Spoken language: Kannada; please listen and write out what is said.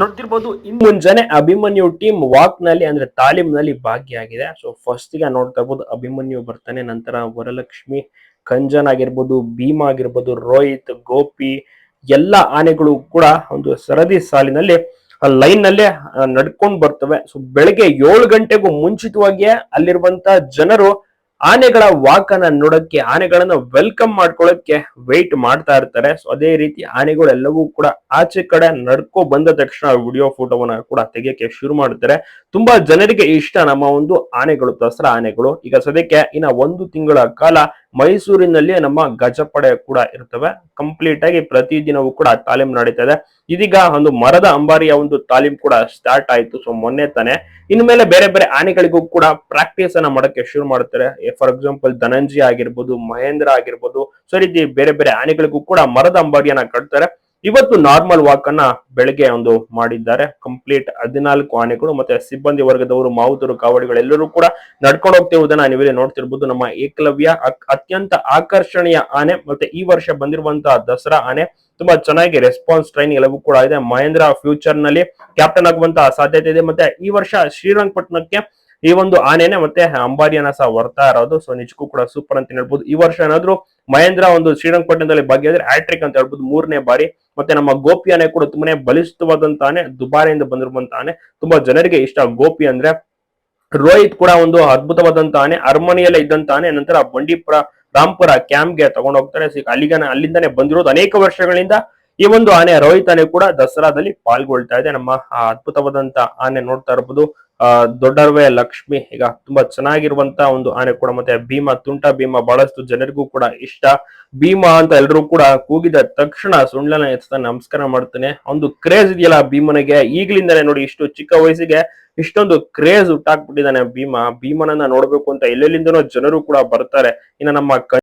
ನೋಡ್ತಿರ್ಬೋದು ಇನ್ ಮುಂಜಾನೆ ಅಭಿಮನ್ಯು ಟೀಮ್ ವಾಕ್ನಲ್ಲಿ ಅಂದ್ರೆ ತಾಲೀಮ್ನಲ್ಲಿ ಭಾಗಿಯಾಗಿದೆ. ಸೊ ಫಸ್ಟ್ಗೆ ನೋಡ್ತಾ ಇರ್ಬೋದು, ಅಭಿಮನ್ಯು ಬರ್ತಾನೆ, ನಂತರ ವರಲಕ್ಷ್ಮಿ, ಕಂಜನ್ ಆಗಿರ್ಬೋದು, ಭೀಮಾ ಆಗಿರ್ಬೋದು, ರೋಹಿತ್, ಗೋಪಿ, ಎಲ್ಲ ಆನೆಗಳು ಕೂಡ ಒಂದು ಸರದಿ ಸಾಲಿನಲ್ಲಿ ಲೈನ್ ನಲ್ಲೇ ನಡ್ಕೊಂಡು ಬರ್ತವೆ. ಸೊ ಬೆಳಗ್ಗೆ ಏಳು ಗಂಟೆಗೂ ಮುಂಚಿತವಾಗಿಯೇ ಅಲ್ಲಿರುವಂತ ಜನರು ಆನೆಗಳ ವಾಕನ ನೋಡಕ್ಕೆ, ಆನೆಗಳನ್ನ ವೆಲ್ಕಮ್ ಮಾಡ್ಕೊಳ್ಳಕ್ಕೆ ವೆಯ್ಟ್ ಮಾಡ್ತಾ ಇರ್ತಾರೆ. ಸೊ ಅದೇ ರೀತಿ ಆನೆಗಳೆಲ್ಲವೂ ಕೂಡ ಆಚೆ ಕಡೆ ನಡ್ಕೊ ಬಂದ ತಕ್ಷಣ ವಿಡಿಯೋ ಫೋಟೋವನ್ನ ಕೂಡ ತೆಗಿಯಕ್ಕೆ ಶುರು ಮಾಡ್ತಾರೆ. ತುಂಬಾ ಜನರಿಗೆ ಇಷ್ಟ ನಮ್ಮ ಒಂದು ಆನೆಗಳು, ದಸರಾ ಆನೆಗಳು. ಈಗ ಸದ್ಯಕ್ಕೆ ಇನ್ನ ಒಂದು ತಿಂಗಳ ಕಾಲ ಮೈಸೂರಿನಲ್ಲಿ ನಮ್ಮ ಗಜಪಡೆ ಕೂಡ ಇರ್ತವೆ. ಕಂಪ್ಲೀಟ್ ಆಗಿ ಪ್ರತಿದಿನವೂ ಕೂಡ ತಾಲೀಮ್ ನಡೀತಾ ಇದೆ. ಇದೀಗ ಒಂದು ಮರದ ಅಂಬಾರಿಯ ಒಂದು ತಾಲೀಮ್ ಕೂಡ ಸ್ಟಾರ್ಟ್ ಆಯಿತು. ಸೊ ಮೊನ್ನೆ ತಾನೆ. ಇನ್ಮೇಲೆ ಮೇಲೆ ಬೇರೆ ಬೇರೆ ಆನೆಗಳಿಗೂ ಕೂಡ ಪ್ರಾಕ್ಟೀಸ್ ಅನ್ನ ಮಾಡಕ್ಕೆ ಶುರು ಮಾಡ್ತಾರೆ. ಫಾರ್ ಎಕ್ಸಾಂಪಲ್ ಧನಂಜಯ ಆಗಿರ್ಬೋದು, ಮಹೇಂದ್ರ ಆಗಿರ್ಬೋದು ಸೊ ರೀತಿ ಬೇರೆ ಬೇರೆ ಆನೆಗಳಿಗೂ ಕೂಡ ಮರದ ಅಂಬಾರಿಯನ್ನ ಕಟ್ತಾರೆ. ಇವತ್ತು ನಾರ್ಮಲ್ ವಾಕ್ ಅನ್ನ ಬೆಳಗ್ಗೆ ಒಂದು ಮಾಡಿದ್ದಾರೆ. ಕಂಪ್ಲೀಟ್ ಹದಿನಾಲ್ಕು ಆನೆಗಳು ಮತ್ತೆ ಸಿಬ್ಬಂದಿ ವರ್ಗದವರು, ಮಾವುತರು ಕಾವಡಿಗಳು ಎಲ್ಲರೂ ಕೂಡ ನಡ್ಕೊಂಡು ಹೋಗ್ತಿರುವುದನ್ನ ನೀವಿಲ್ಲಿ ನೋಡ್ತಿರ್ಬೋದು. ನಮ್ಮ ಏಕಲವ್ಯ ಅತ್ಯಂತ ಆಕರ್ಷಣೀಯ ಆನೆ ಮತ್ತೆ ಈ ವರ್ಷ ಬಂದಿರುವಂತಹ ದಸರಾ ಆನೆ ತುಂಬಾ ಚೆನ್ನಾಗಿ ರೆಸ್ಪಾನ್ಸ್ ಟ್ರೈನ್ ಎಲ್ಲವೂ ಕೂಡ ಇದೆ. ಮಹೇಂದ್ರ ಫ್ಯೂಚರ್ನಲ್ಲಿ ಕ್ಯಾಪ್ಟನ್ ಆಗುವಂತಹ ಸಾಧ್ಯತೆ ಇದೆ. ಮತ್ತೆ ಈ ವರ್ಷ ಶ್ರೀರಂಗಪಟ್ಟಣಕ್ಕೆ ಈ ಒಂದು ಆನೆನೆ ಮತ್ತೆ ಅಂಬಾರಿಯನ್ನ ಸಹ ಬರ್ತಾ ಇರೋದು. ಸೊ ನಿಜಕ್ಕೂ ಕೂಡ ಸೂಪರ್ ಅಂತ ಹೇಳ್ಬೋದು. ಈ ವರ್ಷ ಏನಾದ್ರು ಮಹೇಂದ್ರ ಒಂದು ಶ್ರೀರಂಗಪಟ್ಟಣದಲ್ಲಿ ಭಾಗಿಯಾದ್ರೆ ಹ್ಯಾಟ್ರಿಕ್ ಅಂತ ಹೇಳ್ಬೋದು. ಮೂರನೇ ಬಾರಿ ಮತ್ತೆ ನಮ್ಮ ಗೋಪಿ ಆನೆ ಕೂಡ ತುಂಬಾನೇ ಬಲಿಷ್ಠವಾದಂತಾನೆ, ದುಬಾರಿಯಿಂದ ಬಂದಿರುವಂತಾನೆ, ತುಂಬಾ ಜನರಿಗೆ ಇಷ್ಟ ಗೋಪಿ ಅಂದ್ರೆ ರೋಹಿತ್ ಕೂಡ ಒಂದು ಅದ್ಭುತವಾದಂತ ಆನೆ ಅರಮನೆಯಲ್ಲೇ ಇದ್ದಂತ ಆನೆ ನಂತರ ಬಂಡೀಪುರ ರಾಂಪುರ ಕ್ಯಾಂಪ್ಗೆ ತಗೊಂಡು ಹೋಗ್ತಾರೆ ಅಲ್ಲಿಗ ಅಲ್ಲಿಂದಾನೆ ಬಂದಿರೋದು ಅನೇಕ ವರ್ಷಗಳಿಂದ ಈ ಒಂದು ಆನೆ, ರೋಹಿತ್ ಆನೆ ಕೂಡ ದಸರಾದಲ್ಲಿ ಪಾಲ್ಗೊಳ್ತಾ ಇದೆ. ನಮ್ಮ ಅದ್ಭುತವಾದಂತ ಆನೆ ನೋಡ್ತಾ ಇರಬಹುದು ದೊಡ್ಡರ್ವೆ ಲಕ್ಷ್ಮಿ, ಈಗ ತುಂಬಾ ಚೆನ್ನಾಗಿರುವಂತ ಒಂದು ಆನೆ ಕೂಡ, ಮತ್ತೆ ಭೀಮ, ತುಂಟ ಭೀಮ ಬಹಳಷ್ಟು ಜನರಿಗೂ ಕೂಡ ಇಷ್ಟ. ಭೀಮ ಅಂತ ಎಲ್ಲರೂ ಕೂಡ ಕೂಗಿದ ತಕ್ಷಣ ಸುಳ್ಳನ ಎತ್ತ ನಮಸ್ಕಾರ ಮಾಡ್ತಾನೆ. ಒಂದು ಕ್ರೇಜ್ ಇದೆಯಲ್ಲ ಭೀಮನಿಗೆ ಈಗ್ಲಿಂದಾನೆ ನೋಡಿ ಇಷ್ಟು ಚಿಕ್ಕ ವಯಸ್ಸಿಗೆ ಇಷ್ಟೊಂದು ಕ್ರೇಜ್ ಹುಟ್ಟಾಕ್ಬಿಟ್ಟಿದ್ದಾನೆ ಭೀಮ. ಭೀಮನನ್ನ ನೋಡ್ಬೇಕು ಅಂತ ಎಲ್ಲೆಲ್ಲಿಂದನೋ ಜನರು ಕೂಡ ಬರ್ತಾರೆ. ಇನ್ನ ನಮ್ಮ